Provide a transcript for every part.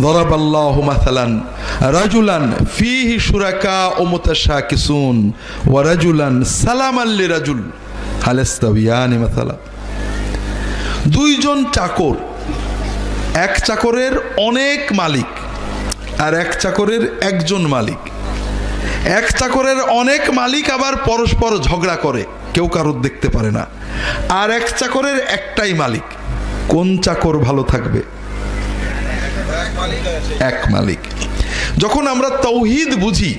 ضرب الله مثلا رجلا فيه شركاء متشاكسون ورجلا سلاما لرجل هل يستويان مثلا দুইজন চাকর এক চাকরের অনেক মালিক আর এক চাকরের একজন মালিক এক চাকরের অনেক মালিক আবার পরস্পর ঝগড়া করে কেউ কারোর দেখতে পারে না আর এক চাকরের একটাই মালিক কোন চাকর ভালো থাকবে এক মালিক। যখন আমরা তৌহিদ বুঝি,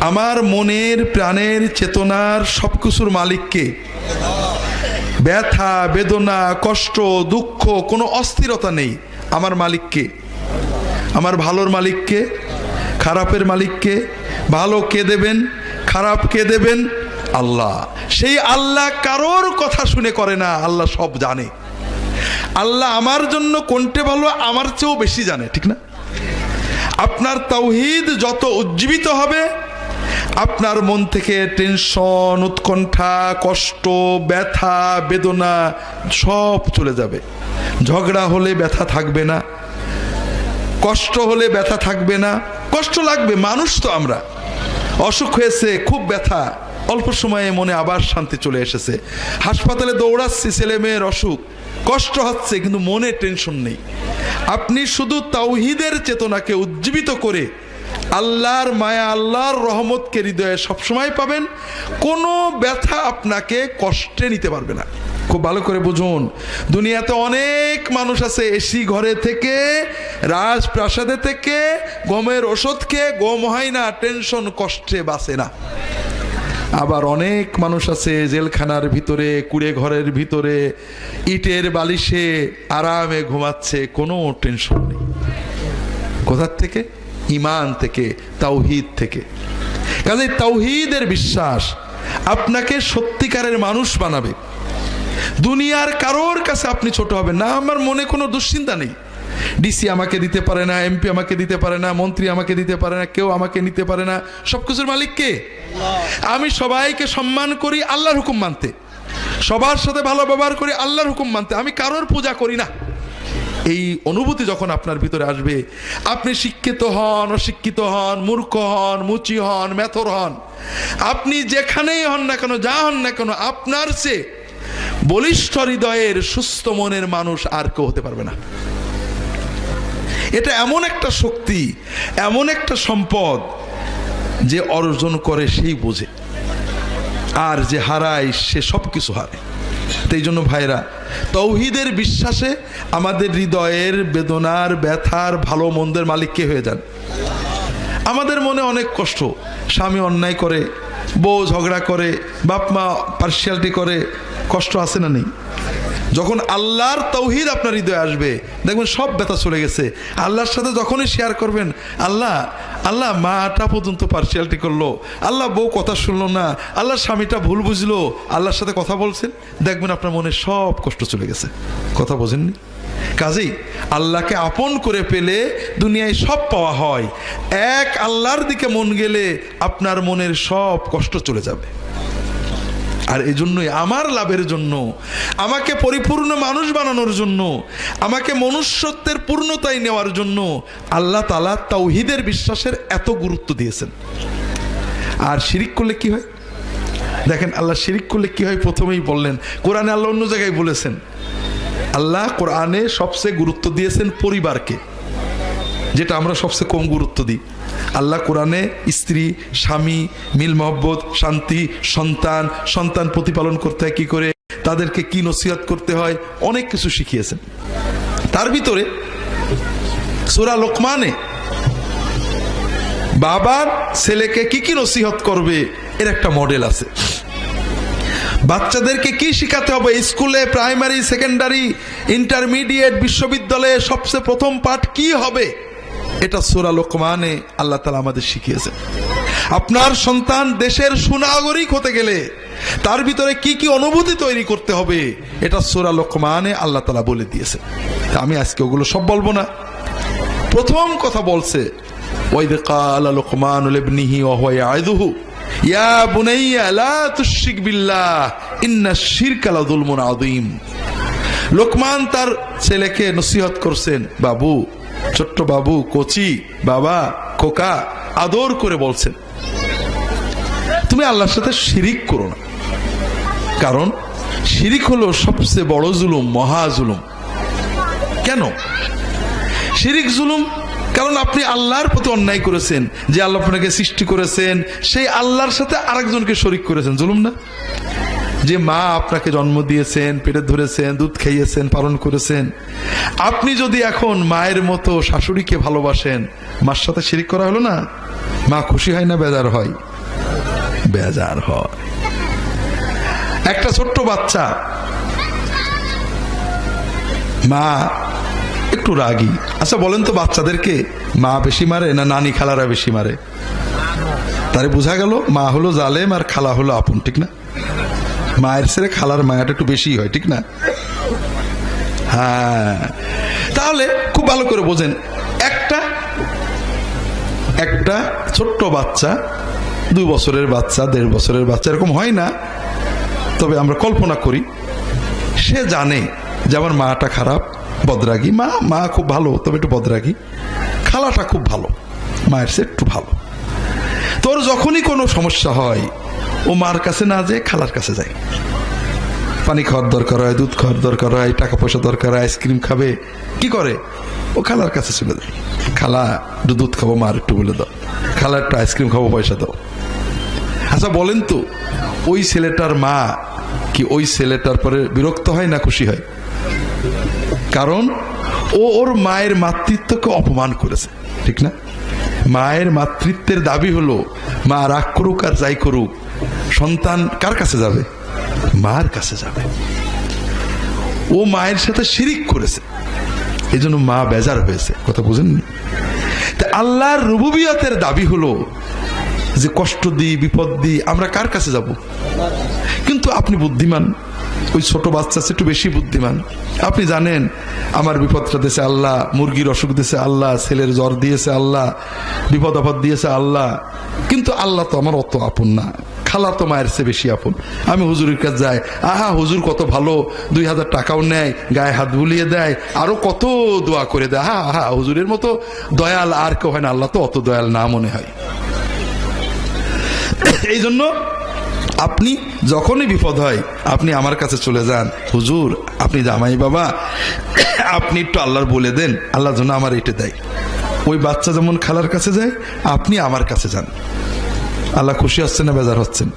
আমার মনের, প্রাণের, চেতনার সবকিছুর মালিককে, ব্যথা, বেদনা, কষ্ট, দুঃখ, কোনো অস্থিরতা নেই আমার মালিককে, আমার ভালোর মালিককে, খারাপের মালিককে, ভালো কে দেবেন, খারাপ কে দেবেন? আল্লাহ। সেই আল্লাহ কারোর কথা শুনে করে না, আল্লাহ সব জানে। আল্লাহ আমার জন্য কোনটে ভালো আমার চেয়েও বেশি জানে, ঠিক না? আপনার তৌহিদ যত উজ্জীবিত হবে, আপনার মন থেকে টেনশন, উৎকণ্ঠা, কষ্ট, ব্যথা, বেদনা সব চলে যাবে। ঝগড়া হলে ব্যথা থাকবে না, কষ্ট হলে ব্যথা থাকবে না, কষ্ট লাগবে, মানুষ তো আমরা। অসুখ হয়েছে, খুব ব্যথা, অল্প সময়ে মনে আবার শান্তি চলে এসেছে। হাসপাতালে দৌড়াচ্ছি, ছেলে মেয়ের অসুখ। কষ্ট হচ্ছে, কিন্তু মনে টেনশন নেই। আপনি শুধু তাওহিদের চেতনাকে উজ্জীবিত করে আল্লাহর মায়া, আল্লাহর রহমতকে হৃদয়ে সবসময় পাবেন, কোনো ব্যথা আপনাকে কষ্টে নিতে পারবে না। খুব ভালো করে বুঝুন, দুনিয়াতে অনেক মানুষ আছে, এসি ঘরে থেকে, রাজপ্রাসাদে থেকে, গমের ওষুধ খেয়ে, গম হয় না টেনশন কষ্টে বাসে না। আবার অনেক মানুষ আছে জেলখানার ভিতরে, কুড়ে ঘরের ভিতরে, ইটের বালিশে আরামে ঘুমাচ্ছে, কোনো টেনশন নেই। কোথার থেকে? ইমান থেকে, তাওহিদ থেকে। কাজে তাওহিদের বিশ্বাস আপনাকে সত্যিকারের মানুষ বানাবে। দুনিয়ার কারোর কাছে আপনি ছোট হবেন না, আমার মনে কোনো দুশ্চিন্তা নেই। ডিসি আমাকে দিতে পারে না, এমপি আমাকে দিতে পারে না, মন্ত্রী আমাকে দিতে পারে না, কেউ আমাকে নিতে পারে না সব কিছুর মালিক কে? আমি সবাইকে সম্মান করি আল্লাহর হুকুম মানতে। সবার সাথে ভালো ব্যবহার করি আল্লাহর হুকুম মানতে। আমি কারোর পূজা করি না। এই অনুভূতি যখন আপনার ভিতরে আসবে, আপনি শিক্ষিত হন, অশিক্ষিত হন, মূর্খ হন, মুচি হন মেথর হন, আপনি যেখানেই হন না কেন, যা হন না কেন, আপনার চেয়ে বলিষ্ঠ হৃদয়ের সুস্থ মনের মানুষ আর কেউ হতে পারবে না। এটা এমন একটা শক্তি, এমন একটা সম্পদ যে অর্জন করে সেই বোঝে। আর যে হারায় সে সব কিছু হারায় সেই জন্য ভাইরা, তৌহিদের বিশ্বাসে আমাদের হৃদয়ের বেদনার, ব্যথার, ভালো মন্দের মালিক কে হয়ে যান? আমাদের মনে অনেক কষ্ট। স্বামী অন্যায় করে, বউ ঝগড়া করে, বাপ মা পার্সিয়ালিটি করে, কষ্ট আছে না নেই? যখন আল্লাহর তৌহিদ আপনার হৃদয়ে আসবে, দেখবেন সব ব্যথা চলে গেছে। আল্লাহর সাথে যখনই শেয়ার করবেন, আল্লাহ আল্লাহ মাটা পর্যন্ত পার্সিয়ালিটি করল। আল্লাহ বউ কথা শুনলো না আল্লাহ স্বামীটা ভুল বুঝলো, আল্লাহর সাথে কথা বলছেন, দেখবেন আপনার মনে সব কষ্ট চলে গেছে। কথা বোঝেননি? কাজেই আল্লাহকে আপন করে পেলে দুনিয়ায় সব পাওয়া হয়। এক আল্লাহর দিকে মন গেলে আপনার মনের সব কষ্ট চলে যাবে। আর এই জন্যই আমার লাভের জন্য, আমাকে পরিপূর্ণ মানুষ বানানোর জন্য, আমাকে মনুষ্যত্বের পূর্ণতায় নেওয়ার জন্য আল্লাহ তালা তাওহিদের বিশ্বাসের এত গুরুত্ব দিয়েছেন। আর শিরিক করলে কি হয়? দেখেন, আল্লাহ শিরিক করলে কি হয়? প্রথমেই বললেন, কোরআনে আল্লাহ অন্য জায়গায় বলেছেন, আল্লাহ কোরআনে সবচেয়ে গুরুত্ব দিয়েছেন পরিবারকে। যেটা আমরা সবচেয়ে কম গুরুত্ব দিই। আল্লাহ কোরআনে স্ত্রী, স্বামী, মিল মহব্বত, শান্তি, সন্তান সন্তান প্রতিপালন করতে হয়, কি করে? তাদেরকে কি নসিহত করতে হয়? অনেক কিছু শিখিয়েছেন। তার ভিতরে সুরা লোকমানে বাবার ছেলেকে কি কি নসিহত করবে এর একটা মডেল আছে। বাচ্চাদেরকে কি শিখাতে হবে? স্কুলে, প্রাইমারি, সেকেন্ডারি, ইন্টারমিডিয়েট, বিশ্ববিদ্যালয়ে সবচেয়ে প্রথম পাঠ কি হবে? এটা সোরা লোকমানে আল্লাহ তালা আমাদের শিখিয়েছেন। আপনার সন্তান দেশের সুনাগরিক হতে গেলে তার ভিতরে কি কি অনুভূতি তৈরি করতে হবে, এটা সোরা লোকমানে আল্লাহ তালা বলে দিয়েছে আমি আজকে ওগুলো সব বলব না। প্রথম কথা বলছে লোকমান ইয়াইদুহু ইয়া বিল্লাহ লোকমান তার ছেলেকে নসিহত করছেন, বাবু ছোট্ট বাবু, কচি, বাবা, খোকা, আদর করে বলছেন, তুমি আল্লাহর সাথে শিরিক করো না। কারণ শিরিক হলো সবচেয়ে বড় জুলুম, মহা জুলুম। কেন? শিরিক জুলুম কারণ আপনি আল্লাহর প্রতি অন্যায় করেছেন, যে আল্লাহ আপনাকে সৃষ্টি করেছেন, সেই আল্লাহর সাথে আরেকজনকে শরিক করেছেন। জুলুম না? যে মা আপনাকে জন্ম দিয়েছেন, পেটে ধরেছেন, দুধ খাইয়েছেন, পালন করেছেন, আপনি যদি এখন মায়ের মতো শাশুড়িকে ভালোবাসেন, মার সাথে শিরিক করা হলো না? মা খুশি হয় না বেজার হয়? বেজার হয়। একটা ছোট্ট বাচ্চা। মা একটু রাগী। আচ্ছা বলেন তো বাচ্চাদেরকে, মা বেশি মারে না নানি খালারা বেশি মারে? তারে বোঝা গেল মা হলো জালেম আর খালা হলো আপন, ঠিক না? মায়ের ছেড়ে খালার মায়াটা একটু বেশি হয়, ঠিক না? হ্যাঁ। তাহলে খুব ভালো করে বোঝেন, একটা একটা ছোট্ট বাচ্চা, দুই বছরের বাচ্চা, দেড় বছরের বাচ্চা, এরকম হয় না। তবে আমরা কল্পনা করি, সে জানে যে আমার মাটা খারাপ, বদরাগী। মা মা খুব ভালো, তবে একটু বদরাগী। খালাটা খুব ভালো, মায়ের সে একটু ভালো। তোর যখনই কোনো সমস্যা হয় ও মার কাছে না যেয়ে খালার কাছে যায়। পানি খাওয়ার দরকার হয়, দুধ খাওয়ার দরকার হয় টাকা পয়সা দরকার হয়, আইসক্রিম খাবে। কি করে? ও খালার কাছে চলে যায়। খালা, একটু দুধ খাব মার একটু বলে দাও। খালা, একটু আইসক্রিম খাব, পয়সা দাও। আচ্ছা বলেন তো, ওই ছেলেটার মা কি ওই ছেলেটার পরে বিরক্ত হয় না খুশি হয়? কারণ ও ওর মায়ের মাতৃত্বকে অপমান করেছে, ঠিক না? মায়ের মাতৃত্বের দাবি হলো, মা রাগ করুক আর যাই করুক সন্তান কার কাছে যাবে? মার কাছে যাবে। ও মায়ের সাথে শিরিক করেছে। এই জন্য মা বেজার হয়েছে। কথা বুঝেননি? আল্লাহর রুবুবিয়তের দাবি হলো যে কষ্ট দিই, বিপদ দিই, আমরা কার কাছে যাব? কিন্তু আপনি বুদ্ধিমান। ওই ছোট বাচ্চা একটু বেশি বুদ্ধিমান। আপনি জানেন, আমার বিপদটা দিয়েছে আল্লাহ, মুরগির অসুখ দিয়েছে আল্লাহ, ছেলের জ্বর দিয়েছে আল্লাহ, বিপদ আপদ দিয়েছে আল্লাহ। কিন্তু আল্লাহ তো আমার অত আপন না। খালা তো মায়ের চেয়ে বেশি আপন। আমি হুজুরের কাছে যাই, আহা, হুজুর কত ভালো, দুই হাজার টাকাও নেয়, গায়ে হাত বুলিয়ে দেয়, আরও কত দোয়া করে দেয়। হা হা হুজুরের মতো দয়াল আর কেউ হয় না, আল্লাহ তো অত দয়াল না মনে হয়। এই জন্য আপনি যখনই বিপদ হয়, আপনি আমার কাছে চলে যান। হুজুর, আপনি জামাই বাবা, আপনি একটু আল্লাহর বলে দেন, আল্লাহ যেন আমার এটা দেয়। ওই বাচ্চা যেমন খালার কাছে যায়, আপনি আমার কাছে যান। আল্লাহ খুশি হচ্ছেন না বেজার হচ্ছেন?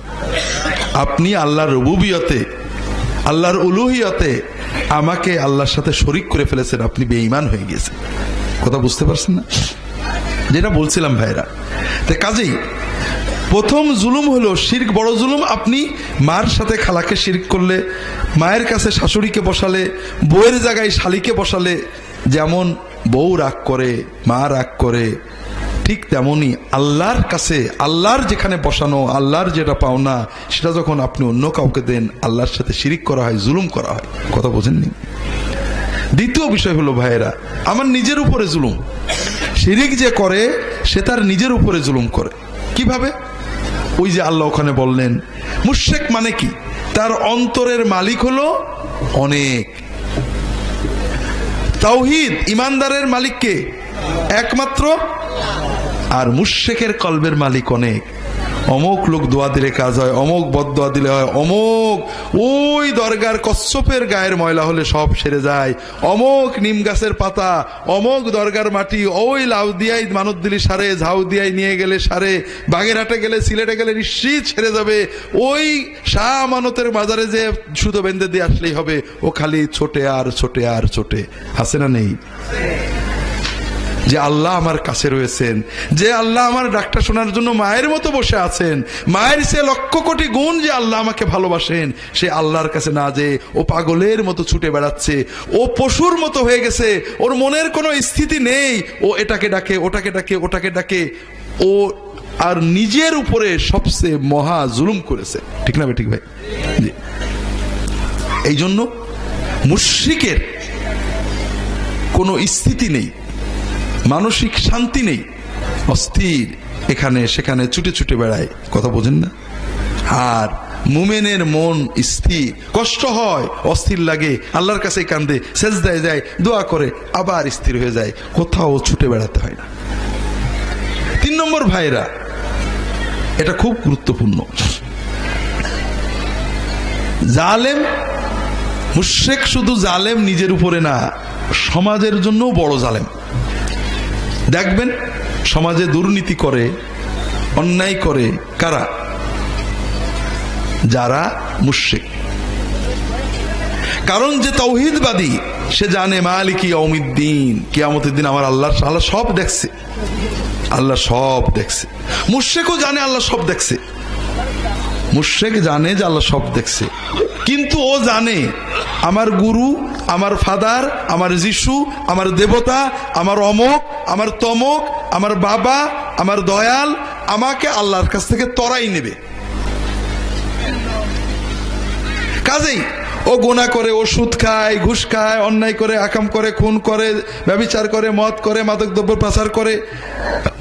আপনি আল্লাহর রবুবিয়তে, আল্লাহর উলুহিয়তে আমাকে আল্লাহর সাথে শরিক করে ফেলেছেন, আপনি বেঈমান হয়ে গিয়েছেন কথা বুঝতে পারছেন না? যেটা বলছিলাম ভাইরা, তো কাজেই প্রথম জুলুম হলো শির্ক, বড় জুলুম। আপনি মার সাথে খালাকে শির্ক করলে, মায়ের কাছে শাশুড়িকে বসালে, বউয়ের জায়গায় শালিকে বসালে, যেমন বউ রাগ করে, মা রাগ করে, ঠিক তেমনই আল্লাহর কাছে, আল্লাহর যেখানে বসানো, আল্লাহর যেটা পাওনা, সেটা যখন আপনি অন্য কাউকে দেন, আল্লাহর সাথে শিরিক করা হয়, জুলুম করা হয়। কথা বোঝেননি? দ্বিতীয় বিষয় হলো ভাইয়েরা, আমার নিজের উপরে জুলুম। শিরিক যে করে, সে তার নিজের উপরে জুলুম করে। কীভাবে? ওই যে আল্লাহ ওখানে বললেন মুশেক মানে কি? তার অন্তরের মালিক হলো অনেক। তাওহিদ ইমানদারের মালিককে একমাত্র? আর মুশেকের কলবের মালিক অনেক। অমুক লোক দোয়া দিলে কাজ হয়, অমুক বদ দোয়া দিলে হয়, অমুক ওই দরগার কচ্ছপের গায়ের ময়লা হলে সব সেরে যায়। অমুক নিম গাছের পাতা, অমুক দরগার মাটি, ওই লাউ দিয়াই মানত দিলি সারে, ঝাউ দিয়াই নিয়ে গেলে সারে, বাগেরহাটে গেলে সিলেটে গেলে নিশ্চিত ছেড়ে যাবে। ওই শাহ আমানতের বাজারে যে সুতো বেঁধে দিয়ে আসলেই হবে, ও খালি ছোটে আর ছোটে আর ছোটে। আছে না নেই? যে আল্লাহ আমার কাছে রয়েছেন, যে আল্লাহ আমার ডাক্তার শোনার জন্য মায়ের মতো বসে আছেন, মায়ের সে লক্ষ কোটি গুণ যে আল্লাহ আমাকে ভালোবাসেন, সে আল্লাহর কাছে না যে ও পাগলের মতো ছুটে বেড়াচ্ছে, ও পশুর মতো হয়ে গেছে, ওর মনের কোনো স্থিতি নেই, ও এটাকে ডাকে, ওটাকে ডাকে ওটাকে ডাকে, ও আর নিজের উপরে সবচেয়ে মহা জুলুম করেছে। ঠিক না ঠিক ভাই? এই জন্য মুশ্রিকের কোনো স্থিতি নেই। মানসিক শান্তি নেই, অস্থির, এখানে সেখানে ছুটে ছুটে বেড়ায়। কথা বোঝেন না? আর মুমেনের মন স্থির, কষ্ট হয়, অস্থির লাগে, আল্লাহর কাছে কান্দে, সেজদায় যায়, দোয়া করে, আবার স্থির হয়ে যায়, কোথাও ছুটে বেড়াতে হয় না। তিন নম্বর ভাইরা, এটা খুব গুরুত্বপূর্ণ। জালেম মুশেক শুধু জালেম নিজের উপরে না, সমাজের জন্য বড় জালেম। দেখবেন, সমাজে দুর্নীতি করে, অন্যায় করে কারা? যারা মুশেক কারণ যে তৌহিদবাদী, সে জানে মালিকি অমিদ্দিন কিয়ামতের দিন আমার আল্লাহ আল্লাহ সব দেখছে। আল্লাহ সব দেখছে। মুশেকও জানে আল্লাহ সব দেখছে। মুশেক জানে যে আল্লাহ সব দেখছে। কিন্তু ও জানে, আমার গুরু, আমার ফাদার, আমার যিশু, আমার দেবতা, আমার অমক আমার তমক, আমার বাবা, আমার দয়াল আমাকে আল্লাহর কাছ থেকে তরাই নেবে। কাজেই ও গোনা করে ওষুধ খায়, ঘুষ খায়, অন্যায় করে আকাম করে, খুন করে, ব্যবচার করে, মদ করে, মাদক দ্রব্য পাচার করে।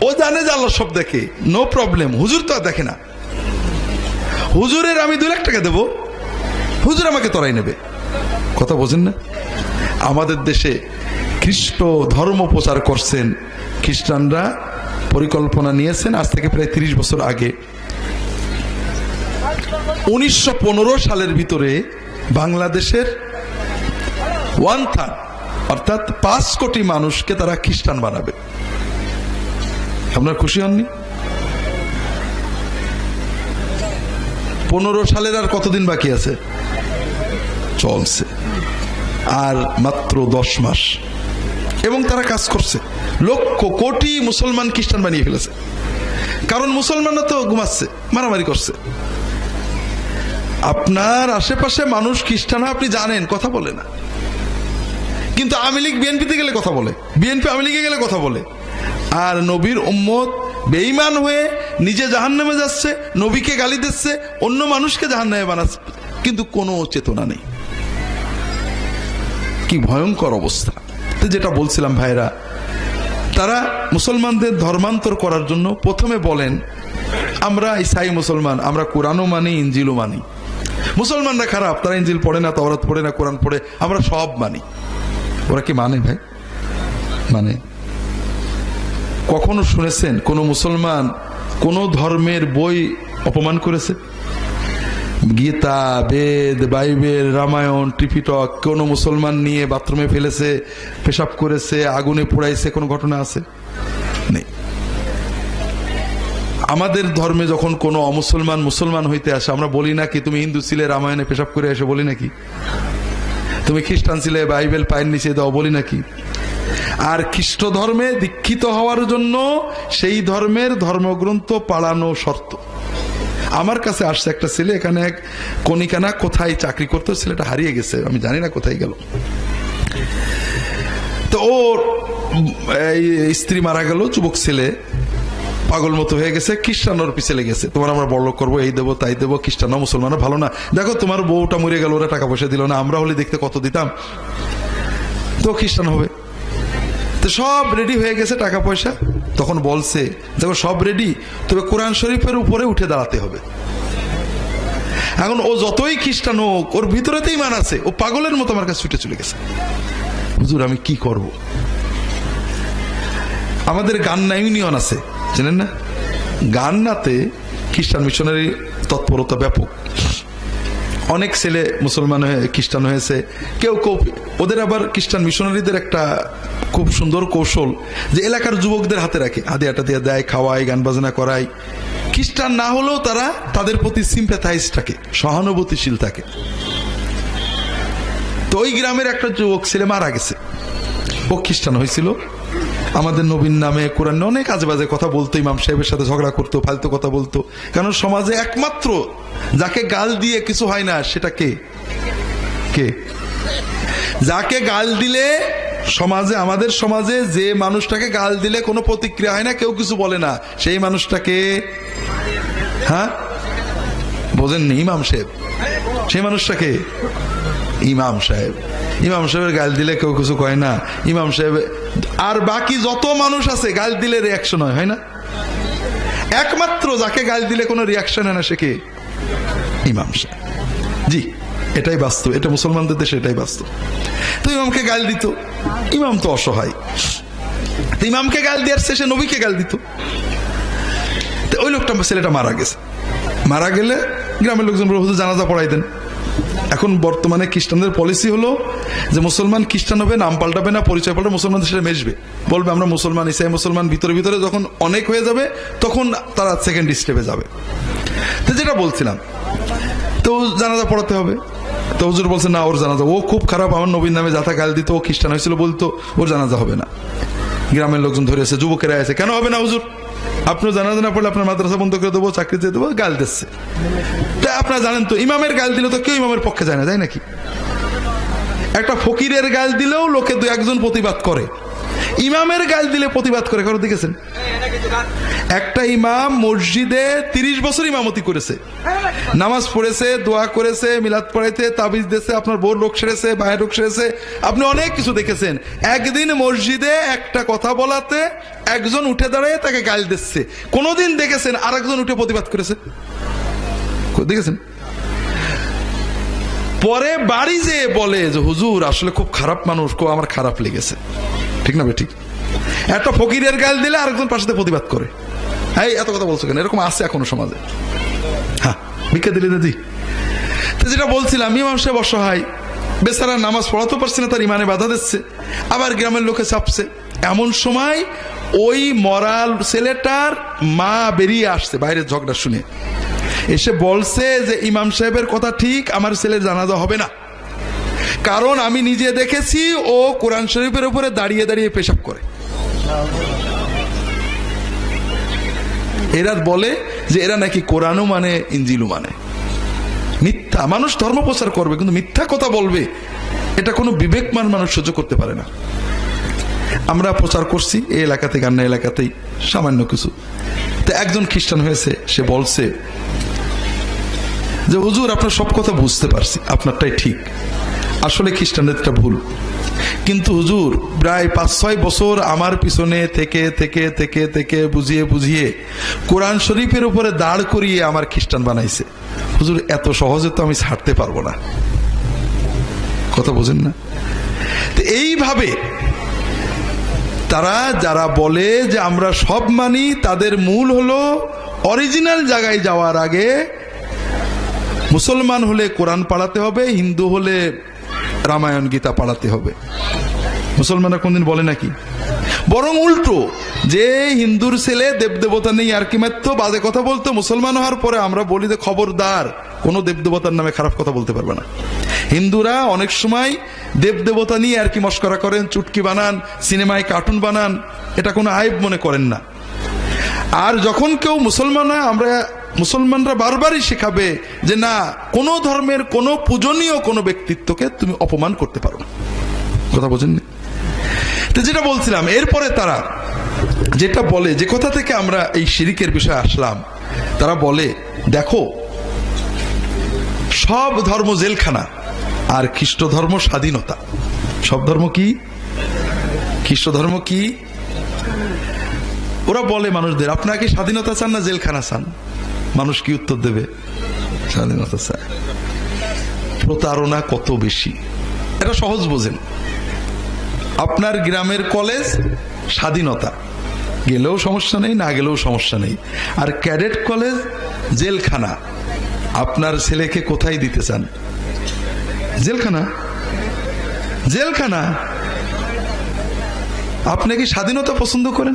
ও জানে যে আল্লাহ সব দেখে। নো প্রবলেম হুজুর তো আর দেখে না। হুজুরের আমি দু লাখ টাকা দেবো। হুজুর আমাকে তরাই নেবে। কথা বোঝেন না? আমাদের দেশে খ্রিস্ট ধর্ম প্রচার করছেন। খ্রিস্টানরা পরিকল্পনা নিয়েছেন আজ থেকে প্রায় তিরিশ বছর আগে। উনিশশো পনেরো সালের ভিতরে বাংলাদেশের ওয়ান থার্ড, অর্থাৎ পাঁচ কোটি মানুষকে তারা খ্রিস্টান বানাবে। আপনার খুশি হননি? পনেরো সালের আর কতদিন বাকি আছে? চলছে। আর মাত্র দশ মাস। এবং তারা কাজ করছে। লক্ষ কোটি মুসলমান খ্রিস্টান বানিয়ে ফেলেছে। কারণ মুসলমানরা তো ঘুমাচ্ছে, মারামারি করছে। আপনার আশেপাশে মানুষ খ্রিস্টান আপনি জানেন, কথা বলে না। কিন্তু আওয়ামী লীগ বিএনপিতে গেলে কথা বলে, বিএনপি আওয়ামী লীগে গেলে কথা বলে। আর নবীর উম্মত বেঈমান হয়ে নিজে জাহান নামে যাচ্ছে, নবীকে গালি দিচ্ছে, অন্য মানুষকে জাহান নামে বানাচ্ছে, কিন্তু কোনো চেতনা নেই। কি ভয়ঙ্কর অবস্থা। যেটা বলছিলাম ভাইরা, তারা মুসলমানদের ধর্মান্তর করার জন্য প্রথমে বলেন, আমরা ইসাই মুসলমান, আমরা কোরআনও মানি ইঞ্জিলও মানি। মুসলমানরা খারাপ, তারা ইঞ্জিল পড়ে না, তওরাত পড়ে না, কোরআন পড়ে, আমরা সব মানি। ওরা কি মানে ভাই? মানে? কখনো শুনেছেন কোন মুসলমান কোন ধর্মের বই অপমান করেছে? গীতা, বেদ, বাইবেল, রামায়ণ, ত্রিপিটক কোনো মুসলমান নিয়ে বাথরুমে ফেলেছে, পেশাব করেছে, আগুনে পোড়াইছে, কোনো ঘটনা আছে? নেই। আমাদের ধর্মে যখন কোনো অমুসলমান মুসলমান হইতে আসে, আমরা বলি নাকি তুমি হিন্দু ছিলে, রামায়ণে পেশাব করে এসে, বলি নাকি তুমি খ্রিস্টান ছিলে, বাইবেল পায়ের নিচে দাও, বলি নাকি আর খ্রিস্ট ধর্মে দীক্ষিত হওয়ার জন্য সেই ধর্মের ধর্মগ্রন্থ পালানো শর্ত। আমার কাছে আসছে একটা ছেলে, এখানে এক কনিকানা কোথায় চাকরি করতো, ছেলেটা হারিয়ে গেছে, আমি জানি না কোথায় গেল। তো ওর স্ত্রী মারা গেল, যুবক ছেলে, পাগল মতো হয়ে গেছে খ্রিস্টান ওর পিছে লেগেছে। তোমার আমরা বড় করব, এই দেবো, তাই দেবো খ্রিস্টান মুসলমান ভালো না। দেখো, তোমার বউটা মরে গেল, ওরা টাকা পয়সা দিল না, আমরা হলে দেখতে কত দিতাম। তো খ্রিস্টান হবে। তো সব রেডি হয়ে গেছে টাকা পয়সা। তখন বলছে, দেখো, সব রেডি তবে কোরআন শরীফের উপরে উঠে দাঁড়াতে হবে। এখন ও যতই খ্রিস্টান হোক, ওর ভিতরেতেই মান আছে। ও পাগলের মতো আমার কাছে ছুটে চলে গেছে। হুজুর, আমি কি করব? আমাদের গান্না ইউনিয়ন আছে জানেন না? গান্নাতে খ্রিস্টান মিশনারি তৎপরতা ব্যাপক। অনেক ছেলে মুসলমান হয়ে, খ্রিস্টান হয়েছে। কেউ কেউ ওদের আবার খ্রিস্টান মিশনারিদের একটা খুব সুন্দর কৌশল যে এলাকার যুবকদের হাতে রাখে। হাদিয়াটা দিয়ে দেয়, খাওয়ায়, গান বাজনা করায়। খ্রিস্টান না হলেও তারা তাদের প্রতি সিম্প্যাথাইজ থাকে, সহানুভূতিশীল থাকে। তো ওই গ্রামের একটা যুবক ছেলে মারা গেছে। ও খ্রিস্টান হয়েছিল। আমাদের নবীন নামে কোরআন অনেক আজে বাজে কথা বলতো, ইমাম সাহেবের সাথে ঝগড়া করতো, ফালতু কথা বলতো। কারণ সমাজে একমাত্র যাকে গাল দিয়ে কিছু হয় না, সেটা কে? কে? যাকে গাল দিলে সমাজে, আমাদের সমাজে যে মানুষটাকে গাল দিলে কোনো প্রতিক্রিয়া হয় না, কেউ কিছু বলে না। সেই মানুষটাকে হ্যাঁ? বোঝেননি ইমাম সাহেব? সেই মানুষটাকে ইমাম সাহেব। ইমাম সাহেবের গাল দিলে কেউ কিছু কয় না। ইমাম সাহেব আর বাকি যত মানুষ আছে, গাল দিলে রিয়াকশন হয় হয় না? একমাত্র যাকে গাল দিলে কোনো রিয়াকশন হয় না, সে কে? ইমাম জি, এটাই বাস্তব। এটা মুসলমানদের দেশে এটাই বাস্তব। তো ইমামকে গাল দিত। ইমাম তো অসহায়। ইমামকে গাল দেওয়ার শেষে নবীকে গাল দিত। ওই লোকটা, ছেলেটা মারা গেছে। মারা গেলে গ্রামের লোকজন হুজুর, জানাজা পড়াই দেন। এখন বর্তমানে খ্রিস্টানদের পলিসি হলো যে মুসলমান খ্রিস্টান হবে, নাম পাল্টাবে না, পরিচয় পাল্টাবে, মুসলমানদের সেটা মেশবে। বলবে, আমরা মুসলমান, ইসাই মুসলমান, ভিতরে ভিতরে যখন অনেক হয়ে যাবে, তখন তারা সেকেন্ড স্টেপে যাবে। তো যেটা বলছিলাম, তো জানাজা পড়াতে হবে। তো হুজুর বলছে, না, ওর জানাজা। ও খুব খারাপ, আমার নবীর নামে যাতা গাল দিত, ও খ্রিস্টান হয়েছিল বলতো, ওর জানাজা হবে না। গ্রামের লোকজন ধরে আছে যুবকেরা আছে। কেন হবে না হুজুর? আপনার জানাজা না পড়লে আপনার মাদ্রাসা বন্ধ করে দেবো, চাকরি দিয়ে দেবো, গাল দিচ্ছে। তা আপনারা জানেন তো, ইমামের গাল দিলে তো কেউ ইমামের পক্ষে যায় না যায় নাকি? একটা ফকিরের গাল দিলেও লোকে দু একজন প্রতিবাদ করে। ইমামের গাল দিলে প্রতিবাদ করে কারও দেখেছেন? একটা ইমাম মসজিদে তিরিশ বছর ইমামতি করেছে। নামাজ পড়েছে, দোয়া করেছে, মিলাদ পড়াইতে তাবিজ দিয়েছে, আপনার বোর লোক সেরেছে বাইরের লোক সেরেছে আপনি অনেক কিছু দেখেছেন। একদিন মসজিদে একটা কথা বলাতে একজন উঠে দাঁড়িয়ে, তাকে গাল দিচ্ছে। কোনোদিন দেখেছেন আরেকজন উঠে প্রতিবাদ করেছে? দেখেছেন? পরে বাড়ি যে বলে যে, হুজুর, আসলে খুব খারাপ মানুষ, খুব আমার খারাপ লেগেছে। ঠিক না বে ঠিক। একটা ফকিরের গাল দিলে আরেকজন পাশে প্রতিবাদ করে। এই, এত কথা বলছো কেন? এরকম আছে এখনও সমাজে। হ্যাঁ ভিক্ষা দিলে দাদি। তো যেটা বলছিলাম, ইমাম সাহেব অসহায়। বেচারা নামাজ পড়াতে পারছে না, তার ইমানে বাধা দিচ্ছে। আবার গ্রামের লোকে চাপছে। এমন সময় ওই মরাল ছেলেটার মা বেরিয়ে আসছে, বাইরের ঝগড়া শুনে। এসে বলছে যে, ইমাম সাহেবের কথা ঠিক, আমার ছেলের জানাজা হবে না। কারণ আমি নিজে দেখেছি, ও কোরআন শরীফের উপরে দাঁড়িয়ে দাঁড়িয়ে পেশাব করে। এরা বলে যে এরা নাকি কোরআনও মানে ইঞ্জিলও মানে। মিথ্যা, মানুষ ধর্ম প্রচার করবে, কিন্তু মিথ্যা কথা বলবে, এটা কোনো বিবেকমান মানুষ সহ্য করতে পারে না। আমরা প্রচার করছি এই এলাকাতে গান্না এলাকাতেই সামান্য কিছু। তো একজন খ্রিস্টান হয়েছে, সে বলছে যে, হুজুর, আপনার সব কথা বুঝতে পারছি, আপনারটাই ঠিক। আসলে খ্রিস্টানদেরটা ভুল। কিন্তু হুজুর, প্রায় পাঁচ ছয় বছর আমার পিছনে থেকে থেকে থেকে থেকে, বুঝিয়ে বুঝিয়ে কোরআন শরীফের উপরে দাঁড় করিয়ে আমার খ্রিস্টান বানাইছে। হুজুর, এত সহজে তো আমি ছাড়তে পারব না। কথা বোঝেন না? এইভাবে তারা যারা বলে যে আমরা সব মানি, তাদের মূল হলো অরিজিনাল জায়গায় যাওয়ার আগে মুসলমান হলে কোরআন পাড়াতে হবে, হিন্দু হলে রামায়ণ, গীতা পাড়াতে হবে। মুসলমানরা কোনদিন বলে নাকি? বরং উল্টো, যে হিন্দুর ছেলে দেবদেবতা নেই, আর কি মাত্র বাজে কথা বলতো, মুসলমান হওয়ার পরে আমরা বলি যে খবরদার, কোনো দেবদেবতার নামে খারাপ কথা বলতে পারবে না। হিন্দুরা অনেক সময় দেবদেবতা নিয়ে আর কি মস্করা করেন, চুটকি বানান, সিনেমায় কার্টুন বানান, এটা কোনো আয়ব মনে করেন না। আর যখন কেউ মুসলমান হয়, আমরা মুসলমানরা বারবারই শেখাবে যে না, কোনো ধর্মের কোনো পূজনীয় কোনো ব্যক্তিত্বকে তুমি অপমান করতে পারো কথা বোঝেননি? তো যেটা বলছিলাম, এরপরে তারা যেটা বলে, যে কথা থেকে আমরা এই শিরিকের বিষয়ে আসলাম, তারা বলে, দেখো, সব ধর্ম জেলখানা, আর খ্রিস্ট ধর্ম স্বাধীনতা। সব ধর্ম কি? খ্রিস্ট ধর্ম কি? ওরা বলে মানুষদের, আপনারা কি স্বাধীনতা চান না জেলখানা চান? মানুষ কি উত্তর দেবে? স্বাধীনতা চায়। প্রতারণা কত বেশি? এটা সহজ বোঝেন। আপনার গ্রামের কলেজ স্বাধীনতা। গেলেও সমস্যা নেই, না গেলেও সমস্যা নেই। আর ক্যাডেট কলেজ জেলখানা। আপনার ছেলেকে কোথায় দিতে চান? জেলখানা। জেলখানা। আপনি কি স্বাধীনতা পছন্দ করেন?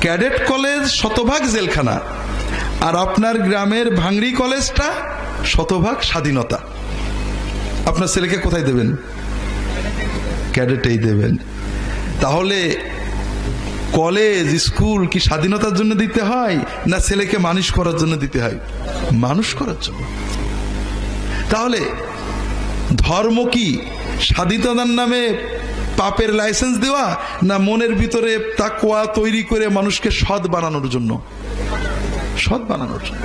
ক্যাডেট কলেজ শতভাগ জেলখানা, আর আপনার গ্রামের ভাঙড়ি কলেজটা শতভাগ স্বাধীনতা। আপনার ছেলেকে কোথায় দেবেন? ক্যাডেটেই দেবেন। তাহলে কলেজ, স্কুল কি স্বাধীনতার জন্য দিতে হয়, না ছেলেকে মানুষ করার জন্য দিতে হয়? মানুষ করার জন্য। তাহলে ধর্ম কি স্বাধীনতার নামে পাপের লাইসেন্স দেওয়া না মনের ভিতরে তাকুয়া তৈরি করে মানুষকে সৎ বানানোর জন্য? সৎ বানানোর জন্য।